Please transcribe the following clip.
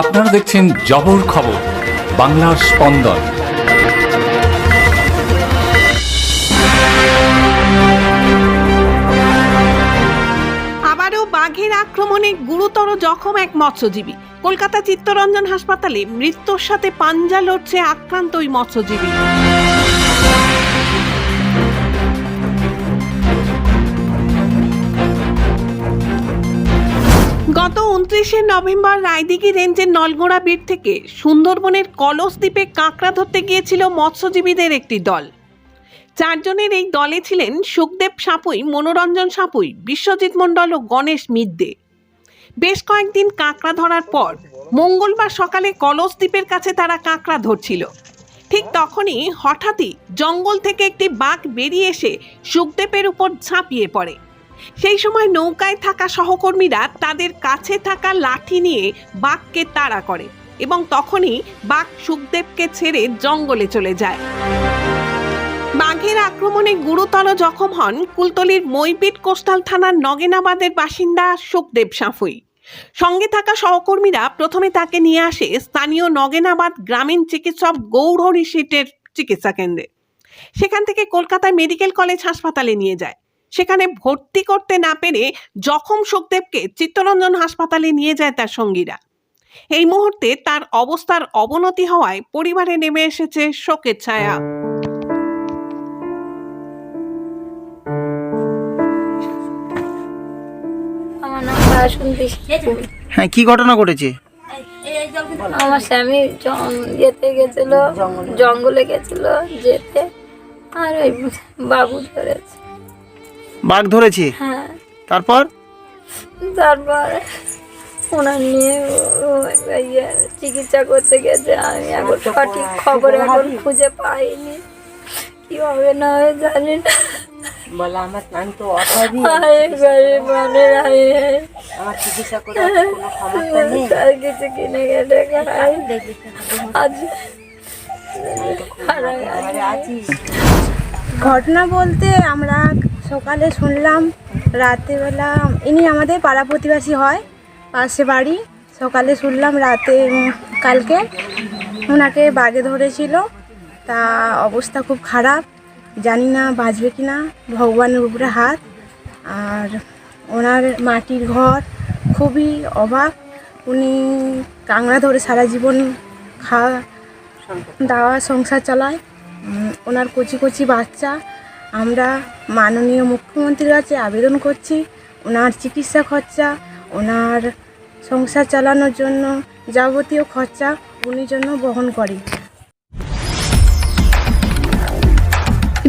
আপনারা দেখছেন জবর খবর, বাংলার স্পন্দন। আবারও বাঘের আক্রমণে গুরুতর জখম এক মৎস্যজীবী। কলকাতা চিত্তরঞ্জন হাসপাতালে মৃত্যুর সাথে পাঞ্জা লড়ছে আক্রান্ত ওই মৎস্যজীবী। উনত্রিশে নভেম্বর রায়দিঘি রেঞ্জের নলগোড়া বিট থেকে সুন্দরবনের কলস দ্বীপে কাঁকড়া ধরতে গিয়েছিল মৎস্যজীবীদের একটি দল। চারজনের এই দলে ছিলেন সুখদেব সাপুই, মনোরঞ্জন সাপুই, বিশ্বজিৎ মণ্ডল ও গণেশ মিদ্দে। বেশ কয়েকদিন কাঁকড়া ধরার পর মঙ্গলবার সকালে কলস দ্বীপের কাছে তারা কাঁকড়া ধরছিল। ঠিক তখনই হঠাৎই জঙ্গল থেকে একটি বাঘ বেরিয়ে এসে সুখদেবের উপর ঝাঁপিয়ে পড়ে। সেই সময় নৌকায় থাকা সহকর্মীরা তাদের কাছে থাকা লাঠি নিয়ে বাঘকে তাড়া করে এবং তখনই বাঘ সুখদেবকে ছেড়ে জঙ্গলে চলে যায়। বাঘের আক্রমণে গুরুতর জখম হন কুলতলির মইপিট কোস্টাল থানার নগেনাবাদের বাসিন্দা সুখদেব সাঁফুই। সঙ্গে থাকা সহকর্মীরা প্রথমে তাকে নিয়ে আসে স্থানীয় নগেনাবাদ গ্রামীণ চিকিৎসক গৌরহরি সিটের চিকিৎসা কেন্দ্রে। সেখান থেকে কলকাতায় মেডিকেল কলেজ হাসপাতালে নিয়ে যায়। সেখানে ভর্তি করতে না পেরে জখম সুখদেবকে চিত্তরঞ্জন হাসপাতালে নিয়ে যায় তার সঙ্গীরা। এই মুহূর্তে তার অবস্থার অবনতি হওয়ায় পরিবারে নেমে এসেছে শোকের ছায়া। হ্যাঁ কি ঘটনা ঘটেছে? আমার স্বামী যেতে গেছিল জঙ্গলে গেছিল যেতে আর ওই বাবু ধরেছে। বাঘ ধরেছে। হ্যাঁ। তারপর? তারপর ওনার নিয়ে ইয়ে চিকিৎসা করতে গেছে। আমি এখন সঠিক খবর এখন খুঁজে পাইনি। কি হবে না হবে জানি না। বলে আমার আমি তো অভাবী। আয় গরিব মানুষ আয় আমার চিকিৎসা করে কোনো সমস্যা নেই? তার কিছু কিনে গেলে আজ ঘটনা বলতে আমরা সকালে শুনলাম রাতেবেলা, ইনি আমাদের পাড়া প্রতিবাসী হয় পাশে বাড়ি। সকালে শুনলাম রাতে কালকে ওনাকে বাগে ধরেছিল। তা অবস্থা খুব খারাপ, জানি না বাঁচবে কি না, ভগবানের উপরে হাত। আর ওনার মাটির ঘর খুবই অভাব। উনি কাংড়া ধরে সারা জীবন খাওয়া দাওয়া সংসার চালায়। ওনার কচি কচি বাচ্চা আমরা মাননীয় মুখ্যমন্ত্রীর কাছে আবেদন করছি, ওনার চিকিৎসা খরচা, ওনার সংসার চালানোর জন্য যাবতীয় খরচা উনি জন্য বহন করে